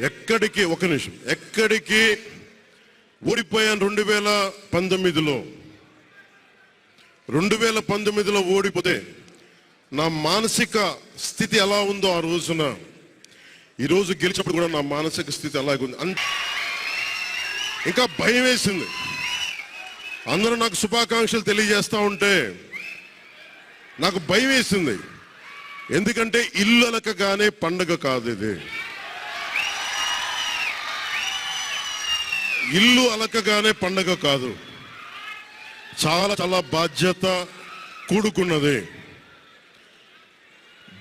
ఎక్కడికి ఒక నిమిషం. ఎక్కడికి ఓడిపోయాను రెండు వేల పంతొమ్మిదిలో. రెండు వేల పంతొమ్మిదిలో ఓడిపోతే నా మానసిక స్థితి ఎలా ఉందో ఆ రోజున ఈరోజు గెలిచినప్పుడు కూడా నా మానసిక స్థితి అలాగే ఉంది. అంత ఇంకా భయం వేసింది. అందరూ నాకు శుభాకాంక్షలు తెలియజేస్తూ ఉంటే నాకు భయం వేసింది. ఎందుకంటే ఇల్లు అలకగానే పండగ కాదు ఇది. ఇల్లు అలకగానే పండగ కాదు. చాలా చాలా బాధ్యత కూడుకున్నది.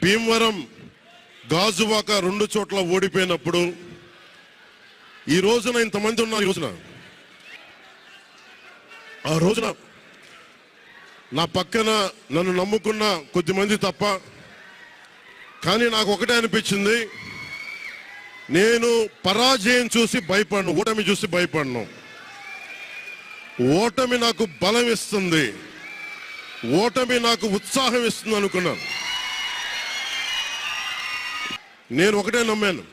భీమవరం గాజువాక రెండు చోట్ల ఓడిపోయినప్పుడు ఈ రోజున ఇంతమంది ఉన్నారు. ఈ రోజున. ఆ రోజున నా పక్కన నన్ను నమ్ముకున్న కొద్దిమంది తప్ప కానీ నాకు ఒకటే అనిపించింది. నేను పరాజయం చూసి భయపడను ఓటమి చూసి భయపడను. ఓటమి నాకు బలం ఇస్తుంది. ఓటమి నాకు ఉత్సాహం ఇస్తుంది అనుకున్నాను. నేను ఒకటే నమ్మాను.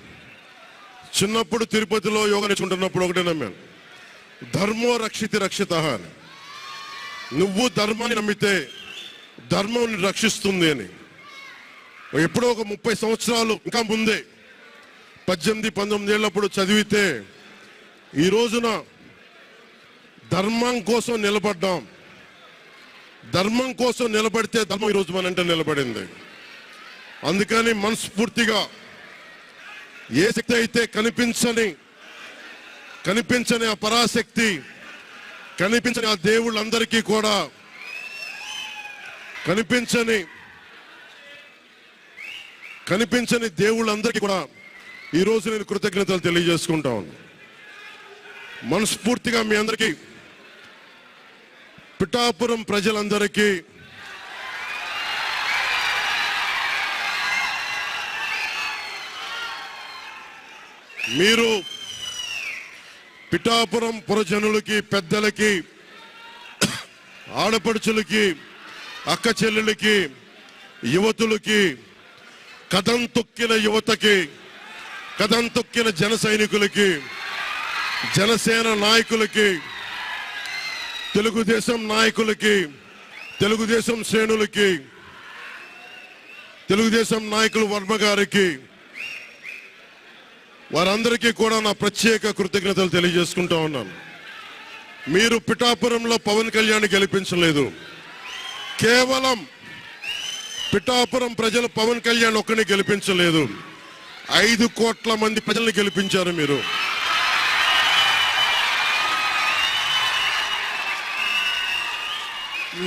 చిన్నప్పుడు తిరుపతిలో యోగా నేర్చుకుంటున్నప్పుడు ఒకటే నమ్మాను. ధర్మో రక్షితి రక్షిత అని. నువ్వు ధర్మాన్ని నమ్మితే ధర్మం రక్షిస్తుంది అని. ఎప్పుడో ఒక ముప్పై సంవత్సరాలు ఇంకా ముందే పద్దెనిమిది పంతొమ్మిది ఏళ్ళప్పుడు చదివితే ఈ రోజున ధర్మం కోసం నిలబడ్డాం. ధర్మం కోసం నిలబడితే ధర్మం ఈరోజు మనంటే నిలబడింది. అందుకని మనస్ఫూర్తిగా ఏ శక్తి అయితే కనిపించని కనిపించని ఆ పరాశక్తి కనిపించని ఆ దేవుళ్ళందరికీ కూడా కనిపించని కనిపించని దేవుళ్ళందరికీ కూడా ఈరోజు నేను కృతజ్ఞతలు తెలియజేసుకుంటా ఉన్నాను మనస్ఫూర్తిగా మీ అందరికీ పిఠాపురం ప్రజలందరికీ మీరు పిఠాపురం పురజనులకి పెద్దలకి ఆడపడుచులకి అక్క చెల్లెలకి యువతులకి కథం తొక్కిన యువతకి కథం తొక్కిన జన సైనికులకి జనసేన నాయకులకి తెలుగుదేశం నాయకులకి తెలుగుదేశం శ్రేణులకి తెలుగుదేశం నాయకులు వర్మ గారికి వారందరికీ కూడా నా ప్రత్యేక కృతజ్ఞతలు తెలియజేసుకుంటా ఉన్నాను. మీరు పిఠాపురంలో పవన్ కళ్యాణ్ గెలిపించలేదు. కేవలం పిఠాపురం ప్రజలు పవన్ కళ్యాణ్ ఒక్కని గెలిపించలేదు. ఐదు కోట్ల మంది ప్రజల్ని గెలిపించారు మీరు.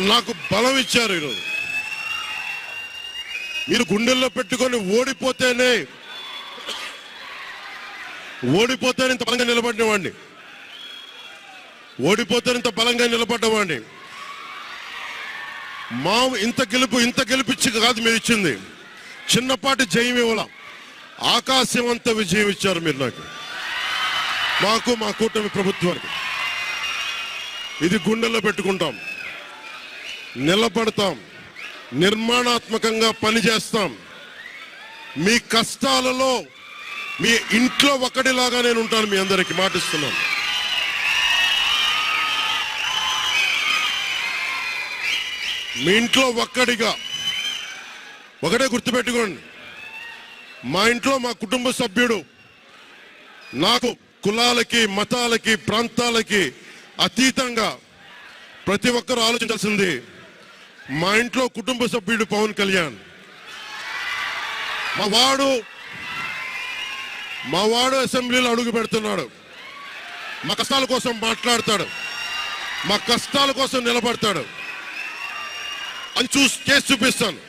నాకు బలం ఇచ్చారు ఈరోజు. మీరు గుండెల్లో పెట్టుకొని ఓడిపోతేనే ఓడిపోతేనే ఇంత బలంగా నిలబడినవాడిని. ఓడిపోతే ఇంత బలంగా నిలబడ్డవాడిని. మా ఇంత గెలుపు ఇంత గెలిపించి కాదు మీరు ఇచ్చింది. చిన్నపాటి జయం ఇవ్వాల. ఆకాశం అంత విజయం ఇచ్చారు మీరు నాకు. మాకు మా కూటమి ప్రభుత్వానికి. ఇది గుండెల్లో పెట్టుకుంటాం. నిలబడతాం. నిర్మాణాత్మకంగా పనిచేస్తాం. మీ కష్టాలలో మీ ఇంట్లో ఒకటిలాగా నేను ఉంటాను మీ అందరికి మాటిస్తున్నాను. మీ ఇంట్లో ఒక్కడిగా ఒకటే గుర్తుపెట్టుకోండి. మా ఇంట్లో మా కుటుంబ సభ్యుడు నాకు కులాలకి మతాలకి ప్రాంతాలకి అతీతంగా ప్రతి ఒక్కరూ ఆలోచించాల్సింది మా ఇంట్లో కుటుంబ సభ్యుడు పవన్ కళ్యాణ్. మా వాడు మా వాడు అసెంబ్లీలో అడుగు పెడుతున్నాడు. మా కష్టాల కోసం మాట్లాడతాడు. మా కష్టాల కోసం నిలబడతాడు. అని చూసి చేసి చూపిస్తాను.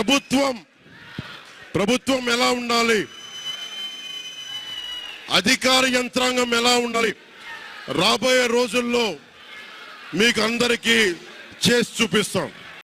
ప్రభుత్వం ప్రభుత్వం ఎలా ఉండాలి? అధికార యంత్రాంగం ఎలా ఉండాలి? రాబోయే రోజుల్లో మీకు అందరికీ చేసి చూపిస్తాం.